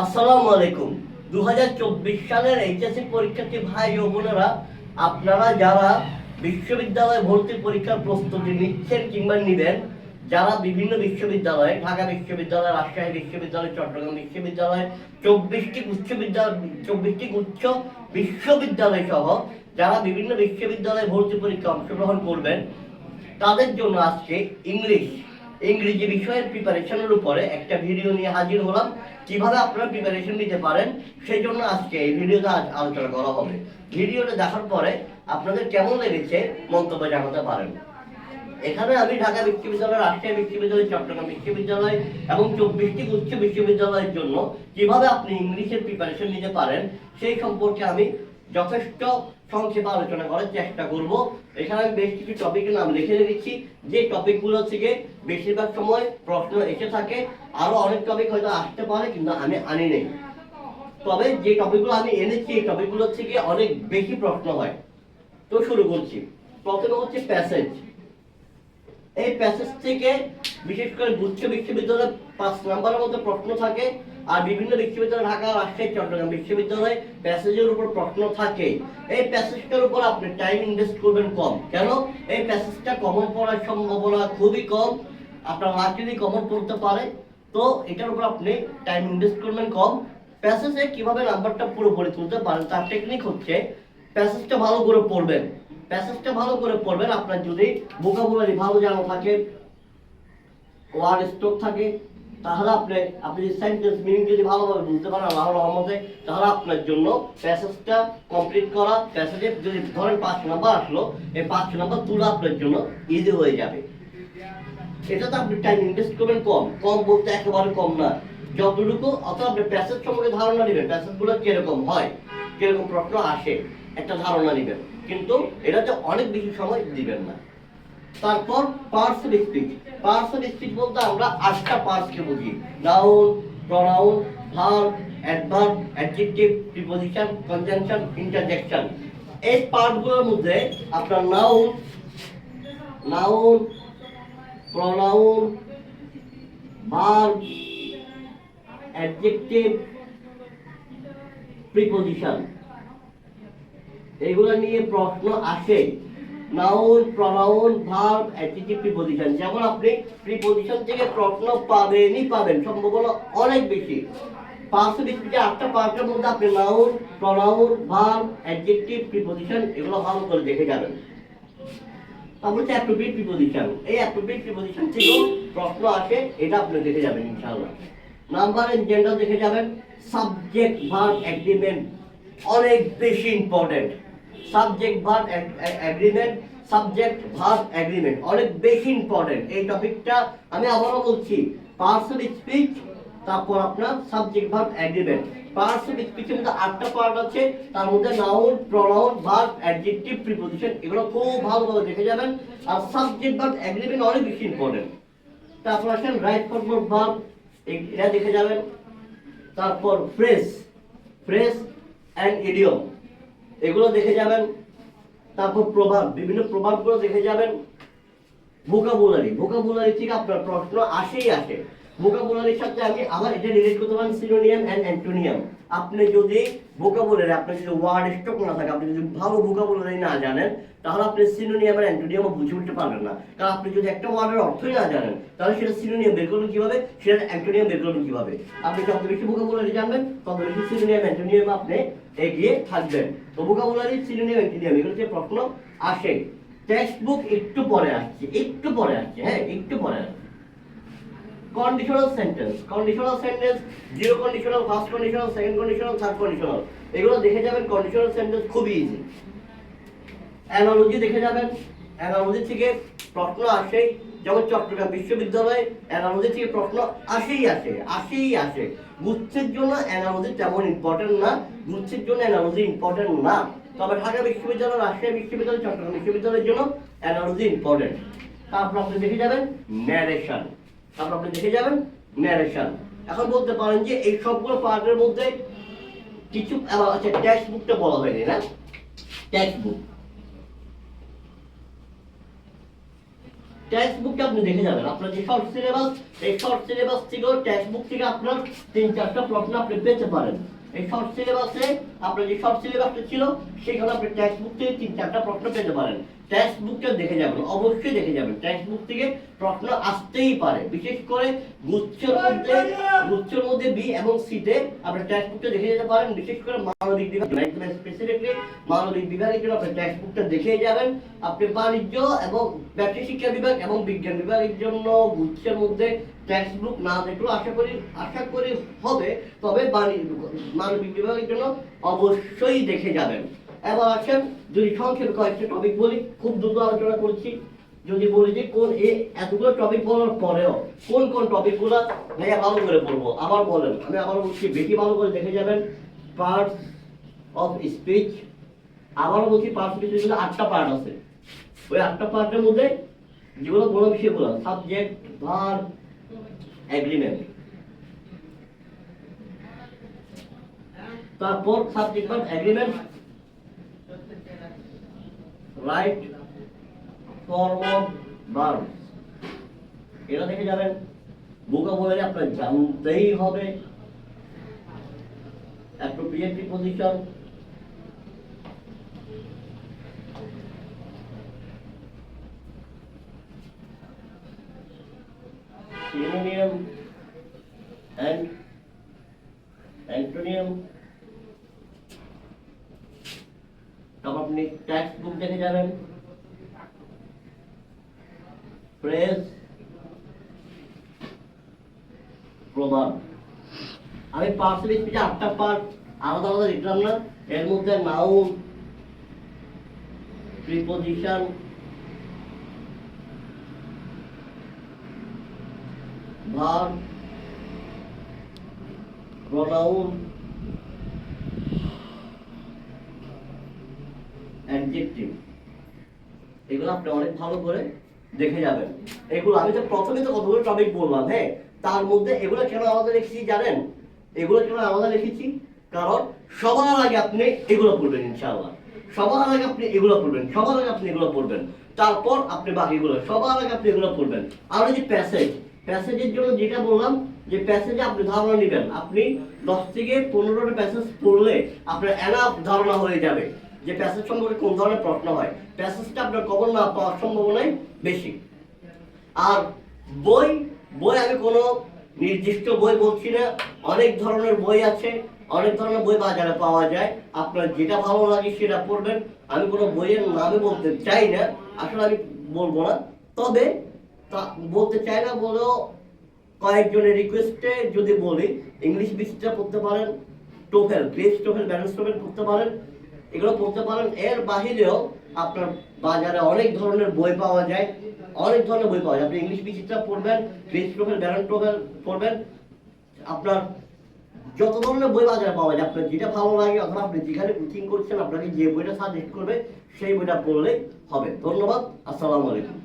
আসসালামু আলাইকুম। দু হাজার চব্বিশ সালের এইচএসসি পরীক্ষার্থী ভাই ও বোনেরা, আপনারা যারা বিশ্ববিদ্যালয় ভর্তি পরীক্ষার প্রস্তুতি নিচ্ছেন কিংবা নেবেন, যারা বিভিন্ন বিশ্ববিদ্যালয়ে, ঢাকা বিশ্ববিদ্যালয়, রাজশাহী বিশ্ববিদ্যালয়, চট্টগ্রাম বিশ্ববিদ্যালয়, চব্বিশটি উচ্চ বিদ্যালয় চব্বিশটি উচ্চ বিশ্ববিদ্যালয় সহ যারা বিভিন্ন বিশ্ববিদ্যালয়ে ভর্তি পরীক্ষা অংশগ্রহণ করবেন, তাদের জন্য আজকে ইংলিশ ইংরেজি বিষয়ের প্রিপারেশনের উপরে একটা ভিডিও নিয়ে হাজির হলাম। কীভাবে আপনারা প্রিপারেশন নিতে পারেন, সেই জন্য আজকে এই ভিডিওতে আজ আলোচনা করা হবে। ভিডিওটা দেখার পরে আপনাদের কেমন লেগেছে মন্তব্য জানাতে পারেন। এখানে আমি ঢাকা বিশ্ববিদ্যালয় রাজশাহী বিশ্ববিদ্যালয়, চট্টগ্রাম বিশ্ববিদ্যালয় এবং চব্বিশটি উচ্চ বিশ্ববিদ্যালয়ের জন্য কীভাবে আপনি ইংলিশের প্রিপারেশন নিতে পারেন, সেই সম্পর্কে আমি যথেষ্ট সংক্ষেপে আলোচনা করার চেষ্টা করব। এখানে আমি বেশ কিছু টপিকের নাম লিখে রেখেছি। যে টপিকগুলো থেকে বেশিরভাগ সময় প্রশ্ন এসে থাকে, আরও অনেক টপিক হয়তো আসতে পারে কিন্তু আমি আনি নেই। তবে যে টপিকগুলো আমি এনেছি, এই টপিকগুলো থেকে অনেক বেশি প্রশ্ন হয়। তো শুরু করছি। প্রথমে হচ্ছে প্যাসেজ এই প্যাসেজ থেকে বিশেষ করে গুচ্ছ বিশ্ববিদ্যালয়ে পাঁচ নাম্বারের মতো প্রশ্ন থাকে। আর বিভিন্ন বিশ্ববিদ্যালয় ঢাকা রাজশাহী, চট্টগ্রাম বিশ্ববিদ্যালয়ে প্যাসেজের উপর প্রশ্ন থাকে এই প্যাসেজটার উপর আপনি টাইম ইনভেস্ট করবেন কম। কেন? এই প্যাসেজটা কমন পড়ার সম্ভাবনা খুবই কম। আপনার লাকিলি কমন পড়তে পারে, তো এটার উপর আপনি টাইম ইনভেস্ট করবেন কম। প্যাসেজে কীভাবে নাম্বারটা পুরোপুরি তুলতে পারেন, তার টেকনিক হচ্ছে প্যাসেজটা ভালো করে পড়বেন। প্যাসেজটা ভালো করে পড়বেন, আপনার যদি ভোকাবুলারি ভালো জানা থাকে ওয়ার্ড স্টক থাকে তাহলে আপনি আপনি যদি সেন্টেন্স মিনিং যদি ভালোভাবে বুঝতে পারেন আল্লাহর রহমতে, তাহলে আপনার জন্য প্যাসেজটা কমপ্লিট করা প্যাসেজে যদি ধরেন পাঁচ নাম্বার আসলো, এই পাঁচ নাম্বার তুলে আপনার জন্য ইজি হয়ে যাবে। এটা তো আপনি টাইম ইনভেস্ট করবেন কম। কম বলতে একেবারে কম না। যতটুকু অথবা আপনি প্যাসেজ সম্পর্কে ধারণা নেবেন প্যাসেজগুলো কীরকম হয়, কীরকম প্রশ্ন আসে, একটা ধারণা নেবেন। কিন্তু এটাতে অনেক বেশি সময় দিবেন না। তারপর পার্টস অফ স্পিচ বলতে আমরা আটটা পার্টসকে বুঝি। Noun pronoun verb adverb adjective preposition conjunction interjection এই পার্টগুলোর মধ্যে আপনার noun noun pronoun verb adjective preposition এগুলো নিয়ে প্রশ্ন আসে। Noun, pronoun, verb, adjective, preposition. যেমন আপনি প্রিপোজিশন থেকে প্রশ্ন পাবেনই পাবেন, সম্ভাবনা অনেক বেশি। পাঁচশো বিশটি আটটা পার্টের মধ্যে আপনি noun, pronoun, verb, adjective, preposition এগুলো ভালো করে দেখে যাবেন। তারপর হচ্ছে অ্যাপ্রোপ্রিয়েট প্রিপোজিশন। এই অ্যাপ্রোপ্রিয়েট প্রিপোজিশন থেকেও প্রশ্ন আসে, এটা আপনি দেখে যাবেন ইনশাআল্লাহ। নাম্বার এন্ড জেন্ডার দেখে যাবেন। সাবজেক্ট, ভার্ব অ্যাগ্রিমেন্ট অনেক বেশি important subject verb agreement subject verb agreement অনেক বেশি ইম্পর্টেন্ট এই টপিকটা আমি আবারও বলছি পার্সন স্পিচ তারপর আপনার সাবজেক্ট ভার্ব এগ্রিমেন্ট পার্টস স্পিচের মধ্যে আটটা পার্ট আছে, তার মধ্যে noun pronoun verb adjective preposition এগুলো খুব ভালোভাবে দেখে যাবেন। আর সাবজেক্ট ভার্ব এগ্রিমেন্ট অনেক বেশি ইম্পর্টেন্ট তারপর আসেন রাইট ফরওয়ার্ড ভার্ব এটা দেখে যাবেন। তারপর ফ্রেজ ফ্রেজ অ্যান্ড ইডিয়ম এগুলো দেখে যাবেন, তারপর প্রভাব, বিভিন্ন প্রভাবগুলো দেখে যাবেন ভোকাবুলারি ভোকাবুলারি থেকে আপনার প্রশ্ন আসেই আসে। ভোকাবুলারির সাথে আমি আবার এটা রিলেট করতে পারেন সিনোনিয়াম অ্যান্ড অ্যান্টোনিয়াম আপনি যদি ভোকাবুলারি আপনার যদি ওয়ার্ড স্টক না থাকে, আপনি যদি ভালো ভোকাবুলারি না জানেন, তাহলে আপনি সিনোনিয়াম আর অ্যান্টোনিয়ামও বুঝে উঠতে পারবেন না। কারণ আপনি যদি একটা ওয়ার্ডের অর্থই না জানেন, তাহলে সেটা সিনোনিয়াম বের করবেন কীভাবে? সেটা অ্যান্টোনিয়াম বের করবেন কীভাবে? আপনি যত বেশি ভোকাবুলারি জানবেন, তত বেশি সিনোনিয়াম অ্যান্টোনিয়াম আপনি এগিয়ে থাকবেন। তো ভোকাবুলারি সিনোনিয়াম অ্যান্টোনিয়াম এগুলো যে প্রশ্ন আসে টেক্সট বুক একটু পরে আসছে, একটু পরে আসছে হ্যাঁ একটু পরে আসছে। Conditional sentence conditional sentence zero conditional first conditional second conditional third conditional এগুলো দেখে যাবেন কন্ডিশনাল সেন্টেন্স খুবই ইজি অ্যানালজি দেখে যাবেন অ্যানালজি থেকে প্রশ্ন আসেই যেমন চট্টগ্রাম বিশ্ববিদ্যালয়ে অ্যানালজি থেকে প্রশ্ন আসেই আসে আসেই আসে। গুচ্ছের জন্য অ্যানালজি তেমন ইম্পর্টেন্ট না, গুচ্ছের জন্য অ্যানালজি ইম্পর্টেন্ট না। তবে ঢাকা বিশ্ববিদ্যালয়, রাজশাহী বিশ্ববিদ্যালয়, চট্টগ্রাম বিশ্ববিদ্যালয়ের জন্য অ্যানালজি ইম্পর্টেন্ট তারপর আপনি দেখে যাবেন ন্যারেশন তারপর আপনি দেখে যাবেন ন্যারেশন এখন বলতে পারেন যে এই সবগুলো পার্টের মধ্যে কিছু আচ্ছা টেক্সট বুকটা বলা হয়নি, না? টেক্সট বুক টেক্সট বুকটা আপনি দেখে যাবেন। আপনার যে শর্ট সিলেবাস এই শর্ট সিলেবাস থেকেও টেক্সট বুক থেকে আপনার তিন, চারটা প্রশ্ন আপনি পেতে পারেন। এই শর্ট সিলেবাসে আপনার যে শর্ট সিলেবাসটা ছিল, সেখানে আপনি টেক্সট বুক থেকে তিন চারটা প্রশ্ন পেতে পারেন। টেক্সট বুকটা দেখে যাবেন, অবশ্যই দেখে যাবেন। টেক্সট বুক থেকে প্রশ্ন আসতেই পারে। বিশেষ করে গুচ্ছের মধ্যে গুচ্ছের মধ্যে বি এবং সিতে আপনি টেক্সট বুকটা দেখে যেতে পারেন। বিশেষ করে মানবিক বিভাগ, একদম স্পেসিফিকলি মানবিক বিভাগের জন্য আপনি টেক্সট বুকটা দেখে যাবেন। আপনি বাণিজ্য এবং ব্যক্তি শিক্ষা বিভাগ এবং বিজ্ঞান বিভাগের জন্য গুচ্ছের মধ্যে টেক্সট বুক না দেখলেও আশা করি আশা করি হবে, তবে বাণিজ্য মানবিক বিভাগের জন্য অবশ্যই দেখে যাবেন। এবার আসেন যদি সংক্ষেপে কয়েকটা টপিক বলি। খুব দ্রুত আলোচনা করছি। যদি বলি যে কোন এ, এতগুলো টপিক বলার পরেও কোন কোন টপিকগুলো ভাইয়া ভালো করে পড়ব আবার বলেন, আমি আবার বলছি, বেশি ভালো করে দেখে যাবেন। পার্টস অফ স্পিচ আবারও বলছি পার্টস অফ স্পিচ আটটা পার্ট আছে। ওই আটটা পার্টের মধ্যে যেগুলো বড় বিষয়গুলো সাবজেক্ট ভার এগ্রিমেন্ট তারপর সাবজেক্ট ভার এগ্রিমেন্ট রাইট ফরওয়ার্ড ভার্ব এটা দেখে যাবেন ভোকাবুলারি আপনার জানতেই হবে। অ্যাপ্রোপ্রিয়েট প্রিপোজিশন আপনি টেক্সট বুক দেখে যাবেন। ফ্রেজ প্রভাব আমি পার্সেল স্পিচে আটটা পার্ট আলাদা আলাদা লিখলাম না। এর মধ্যে noun preposition verb pronoun adjective এগুলো আপনি অনেক ভালো করে দেখে যাবেন। এগুলো আমি তো প্রথমে তো কতগুলো টপিক বললাম হ্যাঁ? তার মধ্যে এগুলো কেন আলাদা রেখেছি জানেন? এগুলো কেন আলাদা রেখেছি? কারণ সবার আগে আপনি এগুলো পড়বেন ইনশাআল্লাহ। সবার আগে আপনি এগুলো পড়বেন সবার আগে আপনি এগুলো পড়বেন তারপর আপনি বাকিগুলো, সবার আগে আপনি এগুলো পড়বেন আর যে প্যাসেজ প্যাসেজের জন্য যেটা বললাম, যে প্যাসেজে আপনি ধারণা নেবেন। আপনি দশ থেকে পনেরোটা প্যাসেজ পড়লে আপনার এনাফ ধারণা হয়ে যাবে। যে প্যাসেজ সম্পর্কে কোন ধরনের প্রশ্ন হয়, প্যাসেজটা আপনার কবর না পাওয়ার সম্ভাবনাই বেশি। আর বই বই আমি কোনো নির্দিষ্ট বই বলছি না, অনেক ধরনের বই আছে, অনেক ধরনের বই বাজারে পাওয়া যায়। আপনার যেটা ভালো লাগে সেটা পড়বেন। আমি কোনো বইয়ের নামে বলতে চাই না, আসলে আমি বলব না। তবে তা বলতে চাই না বলেও কয়েকজনের রিকোয়েস্টে যদি বলি ইংলিশ বিষয়টা পড়তে পারেন টোফেল গ্রেস টোফেল ব্যালেন্স টোফেল পড়তে পারেন। এগুলো পড়তে পারেন, এর বাহিরেও আপনার বাজারে অনেক ধরনের বই পাওয়া যায়, অনেক ধরনের বই পাওয়া যায়। আপনি ইংলিশ বিচিত্রা পড়বেন গ্রেস প্রোফেল ব্যালেন্স প্রোফেল পড়বেন, আপনার যত ধরনের বই বাজারে পাওয়া যায়, আপনার যেটা ভালো লাগে, অথবা আপনি যেখানে কোচিং করছেন, আপনাকে যে বইটা সাজেস্ট করবে, সেই বইটা পড়লেই হবে। ধন্যবাদ, আসসালামু আলাইকুম।